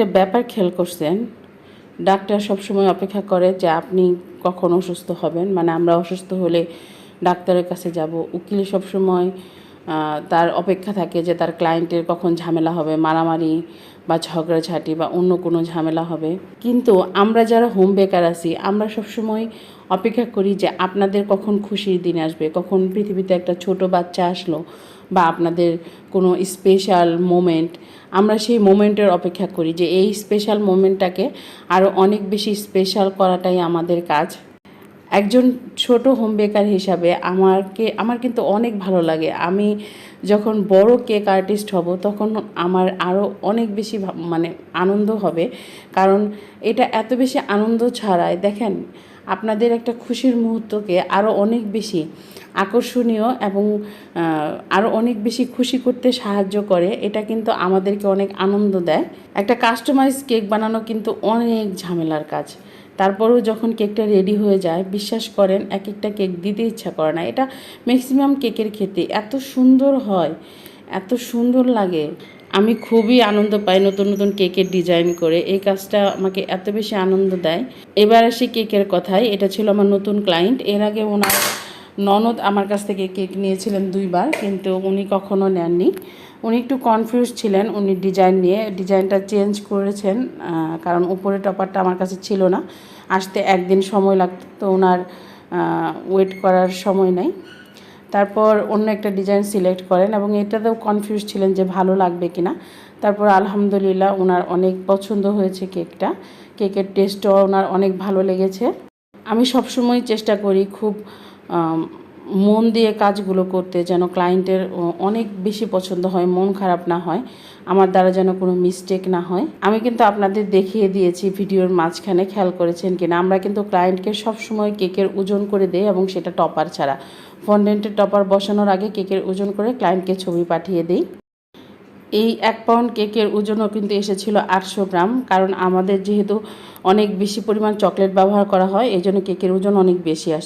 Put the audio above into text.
একটা ব্যাপার খেয়াল করছেন, ডাক্তার সবসময় অপেক্ষা করে যে আপনি কখন অসুস্থ হবেন। মানে আমরা অসুস্থ হলে ডাক্তারের কাছে যাব। উকিল সবসময় তার অপেক্ষা থাকে যে তার ক্লায়েন্টের কখন ঝামেলা হবে, মারামারি বা ঝগড়াঝাটি বা অন্য কোনো ঝামেলা হবে। কিন্তু আমরা যারা হোম বেকার আছি, আমরা সবসময় অপেক্ষা করি যে আপনাদের কখন খুশির দিন আসবে, কখন পৃথিবীতে একটা ছোট বাচ্চা আসলো বা আপনাদের কোনো স্পেশাল মোমেন্ট আমরা সেই মোমেন্টের অপেক্ষা করি যে এই স্পেশাল মোমেন্টটাকে আরও অনেক বেশি স্পেশাল করাটাই আমাদের কাজ। একজন ছোট হোম বেকার হিসাবে আমারকে, আমার কিন্তু অনেক ভালো লাগে। আমি যখন বড় কেক আর্টিস্ট হব, তখন আমার আরও অনেক বেশি মানে আনন্দ হবে। কারণ এটা এত বেশি আনন্দ ছাড়ায় দেখেন আপনাদের একটা খুশির মুহূর্তকে আরও অনেক বেশি আকর্ষণীয় এবং আরও অনেক বেশি খুশি করতে সাহায্য করে। এটা কিন্তু আমাদেরকে অনেক আনন্দ দেয়। একটা কাস্টমাইজ কেক বানানো কিন্তু অনেক ঝামেলার কাজ। তারপরেও যখন কেকটা রেডি হয়ে যায়, বিশ্বাস করেন এক একটা কেক দিতে ইচ্ছা করে না। এটা ম্যাক্সিমাম কেকের খেতে এত সুন্দর হয়, এত সুন্দর লাগে। আমি খুবই আনন্দ পাই নতুন নতুন কেকের ডিজাইন করে। এই কাজটা আমাকে এত বেশি আনন্দ দেয়। এবার আসি কেকের কথায়। এটা ছিল আমার নতুন ক্লায়েন্ট এর আগে ওনার ননদ আমার কাছ থেকে কেক নিয়েছিলেন দুইবার, কিন্তু উনি কখনো নেননি। উনি একটু কনফিউজ ছিলেন উনি ডিজাইন নিয়ে। ডিজাইনটা চেঞ্জ করেছেন কারণ উপরে টপারটা আমার কাছে ছিল না। আসতে একদিন সময় লাগতো, তো ওনার ওয়েট করার সময় নেই। তারপর অন্য একটা ডিজাইন সিলেক্ট করেন এবং এটাতেও কনফিউজ ছিলেন যে ভালো লাগবে কিনা। তারপর আলহামদুলিল্লাহ ওনার অনেক পছন্দ হয়েছে কেকটা। কেকের টেস্টও ওনার অনেক ভালো লেগেছে। আমি সবসময় চেষ্টা করি খুব মন দিয়ে কাজগুলো করতে যেন ক্লায়েন্টের অনেক বেশি পছন্দ হয়, মন খারাপ না হয়, আমার দ্বারা যেন কোনো মিস্টেক না হয়। আমি কিন্তু আপনাদের দেখিয়ে দিয়েছি ভিডিওর মাঝখানে খেয়াল করেছেন কিনা। আমরা কিন্তু ক্লায়েন্টকে সবসময় কেকের ওজন করে দেই এবং সেটা টপার ছাড়া। ফন্ডেন্টের টপার বসানোর আগে কেকের ওজন করে ক্লায়েন্টকে ছবি পাঠিয়ে দিই। এই এক পাউন্ড কেকের ওজনও কিন্তু এসেছিল আটশো গ্রাম, কারণ আমাদের যেহেতু অনেক বেশি পরিমাণ চকলেট ব্যবহার করা হয় এই জন্য কেকের ওজন অনেক বেশি আসে।